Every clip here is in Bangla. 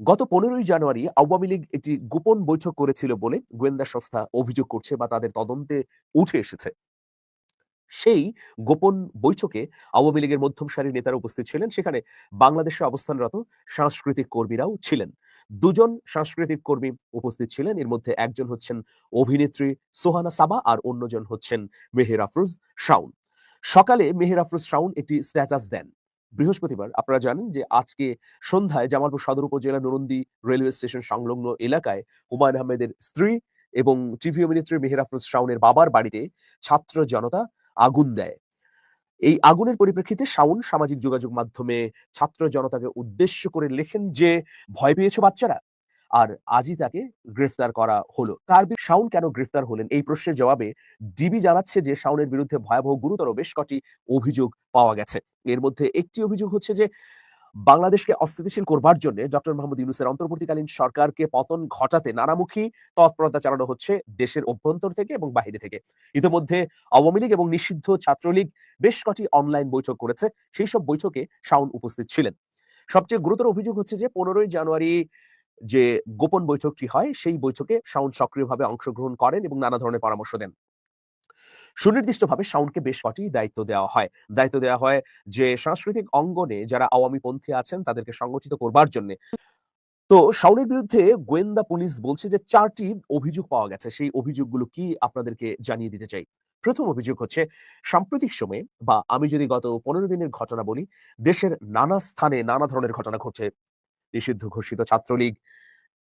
গত পনেরোই জানুয়ারি আওয়ামী লীগ একটি গোপন বৈঠক করেছিল বলে গোয়েন্দা সংস্থা অভিযোগ করছে বা তাদের তদন্তে উঠে এসেছে। সেই গোপন বৈঠকে আওয়ামী লীগের মধ্যম সারির নেতারা উপস্থিত ছিলেন। সেখানে বাংলাদেশে অবস্থানরত সাংস্কৃতিক কর্মীরাও ছিলেন। দুজন সাংস্কৃতিক কর্মী উপস্থিত ছিলেন। এর মধ্যে একজন হচ্ছেন অভিনেত্রী সোহানা সাবা আর অন্যজন হচ্ছেন মেহের আফরোজ শাউন সকালে মেহের আফরোজ শাউন একটি স্ট্যাটাস দেন। বৃহস্পতিবার আপনারা জানেন যে আজকে সন্ধ্যায় জামালপুর সদর উপজেলা নরন্দি রেলওয়ে স্টেশন সংলগ্ন এলাকায় হুমায়ুন আহমেদের স্ত্রী এবং টিভি অভিনেত্রী মেহের আফরোজ শাওনের বাবার বাড়িতে ছাত্র জনতা আগুন দেয়। এই আগুনের পরিপ্রেক্ষিতে শাওন সামাজিক যোগাযোগ মাধ্যমে ছাত্র জনতাকে উদ্দেশ্য করে লেখেন যে, ভয় পেয়েছ বাচ্চারা? আর আজই তাকে গ্রেফতার করা হলো। তার শাওন কেন গ্রেফতার হলেন? এই প্রশ্নের জবাবে ডিবি জানাচ্ছে যে শাওনের বিরুদ্ধে ভয়াবহ গুরুতর বেশ কটি অভিযোগ পাওয়া গেছে। এর মধ্যে একটি অভিযোগ হচ্ছে যে, বাংলাদেশকে অস্থিতিশীল করবার জন্য ডক্টর মোহাম্মদ ইউনুসের অন্তর্বর্তীকালীন সরকারকে পতন ঘটাতে নানামুখী তৎপরতা চালানো হচ্ছে দেশের অভ্যন্তর থেকে এবং বাহিরে থেকে। ইতিমধ্যে আওয়ামী লীগ এবং নিষিদ্ধ ছাত্রলীগ বেশ কটি অনলাইন বৈঠক করেছে। সেই সব বৈঠকে শাওন উপস্থিত ছিলেন। সবচেয়ে গুরুতর অভিযোগ হচ্ছে যে, পনেরোই জানুয়ারি যে গোপন বৈঠকটি হয়, সেই বৈঠকে শাওন সক্রিয়ভাবে অংশগ্রহণ করেন এবং নানা ধরনের পরামর্শ দেন। সুনির্দিষ্টভাবে শাওনকে বেশ কটি দায়িত্ব দেওয়া হয়। দায়িত্ব দেওয়া হয় যে, সাংস্কৃতিক অঙ্গনে যারা আওয়ামী পন্থী আছেন, তাদেরকে সংগঠিত করবার জন্য। তো শাওনের বিরুদ্ধে গোয়েন্দা পুলিশ বলছে যে, চারটি অভিযোগ পাওয়া গেছে। সেই অভিযোগগুলো কি আপনাদেরকে জানিয়ে দিতে চাই? প্রথম অভিযোগ হচ্ছে, সাম্প্রতিক সময়ে বা আমি যদি গত পনেরো দিনের ঘটনা বলি, দেশের নানা স্থানে নানা ধরনের ঘটনা ঘটছে। নিষিদ্ধ ঘোষিত ছাত্রলীগ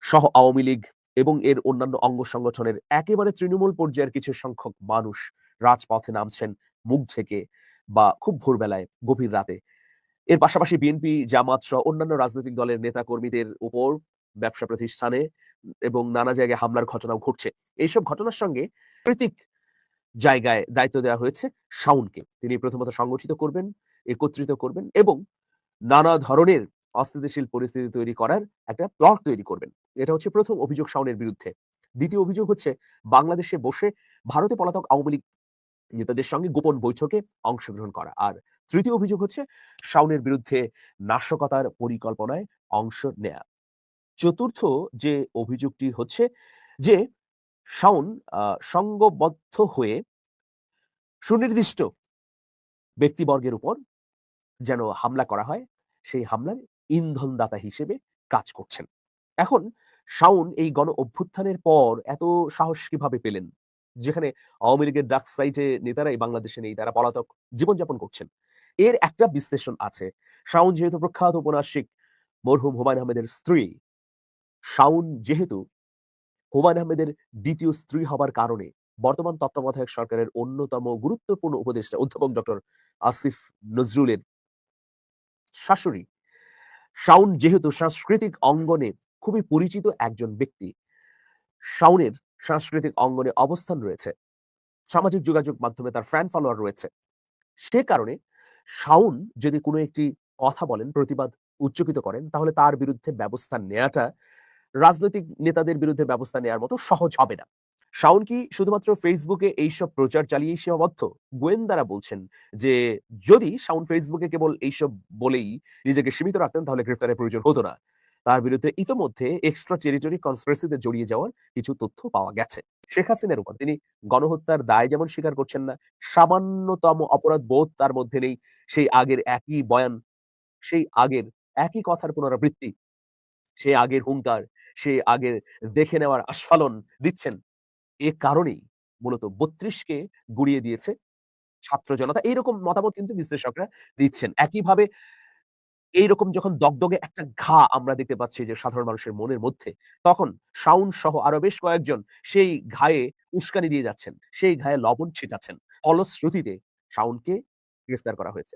সহ আওয়ামী লীগ এবং এর অন্যান্য অঙ্গ সংগঠনের একেবারে তৃণমূল পর্যায়ের কিছু সংখ্যক মানুষ রাজপথে নামছেন মুখ ঢেকে বা খুব ভোরবেলায় গভীর রাতে। এর পাশাপাশি বিএনপি, জামাত সহ অন্যান্য রাজনৈতিক দলের নেতা কর্মীদের উপর ব্যবসা প্রতিষ্ঠানে এবং নানা জায়গায় হামলার ঘটনাও ঘটছে। এইসব ঘটনার সঙ্গে কৃতিক জায়গায় দায়িত্ব দেওয়া হয়েছে শাউনকে তিনি প্রথমত সংগঠিত করবেন, একত্রিত করবেন এবং নানা ধরনের অস্থিতিশীল পরিস্থিতি তৈরি করার একটা প্লট তৈরি করবেন। এটা হচ্ছে প্রথম অভিযোগ শাওনের বিরুদ্ধে। দ্বিতীয় অভিযোগ হচ্ছে, বাংলাদেশে বসে ভারতে পলাতক আওয়ামী লীগ নেতাদের সঙ্গে গোপন বৈঠকে অংশগ্রহণ করা। আর তৃতীয় অভিযোগ হচ্ছে, শাওনের বিরুদ্ধে নাশকতার পরিকল্পনায় অংশ নেয়া। চতুর্থ যে অভিযোগটি হচ্ছে যে, শাওন সংঘবদ্ধ হয়ে সুনির্দিষ্ট ব্যক্তিবর্গের উপর যেন হামলা করা হয়, সেই হামলার ইন্ধনদাতা হিসেবে কাজ করছেন। এখন শাওন এই গণ অভ্যুত্থানের পর এত সাহস কীভাবে পেলেন? যেখানে আওয়ামী লীগের ডাক সাইটে নেতারাই বাংলাদেশে নেই, তারা পলাতক জীবনযাপন করছেন। এর একটা বিশ্লেষণ আছে। শাওন যেহেতু প্রখ্যাত উপন্যাসিক, মরহুম হুমায়ুন আহমেদের স্ত্রী, শাওন যেহেতু হুমায়ুন আহমেদের দ্বিতীয় স্ত্রী হবার কারণে বর্তমান তত্ত্বাবধায়ক সরকারের অন্যতম গুরুত্বপূর্ণ উপদেষ্টা অধ্যাপক ডক্টর আসিফ নজরুলের শাশুড়ি শাওন যেহেতু সাংস্কৃতিক অঙ্গনে খুবই পরিচিত একজন ব্যক্তি, শাওনের সাংস্কৃতিক অঙ্গনে অবস্থান রয়েছে। সামাজিক যোগাযোগ মাধ্যমে তার ফ্যান ফলোয়ার রয়েছে। সে কারণে শাওন যদি কোনো একটি কথা বলেন, প্রতিবাদ উচ্চকিত করেন, তাহলে তার বিরুদ্ধে ব্যবস্থা নেওয়াটা রাজনৈতিক নেতাদের বিরুদ্ধে ব্যবস্থা নেওয়ার মতো সহজ হবে না। শাওন কি শুধুমাত্র ফেসবুকে এইসব প্রচার চালিয়েই সীমাবদ্ধ? গোয়েন্দারা বলছেন যে, যদি শাওন ফেসবুকে কেবল এইসব বলেই নিজেকে সীমিত রাখতেন, তাহলে গ্রেফতারের প্রয়োজন হতো না। তার বিরুদ্ধে ইতোমধ্যে এক্সট্রা টেরিটরি কনস্পিরেসিতে জড়িয়ে যাওয়ার কিছু তথ্য পাওয়া গেছে। শেখ হাসিনার উপর তিনি গণহত্যার দায় যেমন স্বীকার করছেন না, সামান্যতম অপরাধ বোধ তার মধ্যে নেই। সেই আগের একই বয়ান, সেই আগের একই কথার পুনরাবৃত্তি সে আগের হুঙ্কার সে আগের দেখে নেওয়ার আস্ফালন দিচ্ছেন এ কারণেই মূলত বত্রিশকে গুড়িয়ে দিয়েছে ছাত্র জনতা। এইরকম মতামত কিন্তু বিশ্লেষকরা দিচ্ছেন। একইভাবে এইরকম যখন দগদগে একটা ঘা আমরা দেখতে পাচ্ছি যে সাধারণ মানুষের মনের মধ্যে, তখন শাউন সহ আরও বেশ কয়েকজন সেই ঘায়ে উস্কানি দিয়ে যাচ্ছেন। সেই ঘায়ে লবণ ছিটাচ্ছেন। ফলশ্রুতিতে শাউনকে গ্রেফতার করা হয়েছে।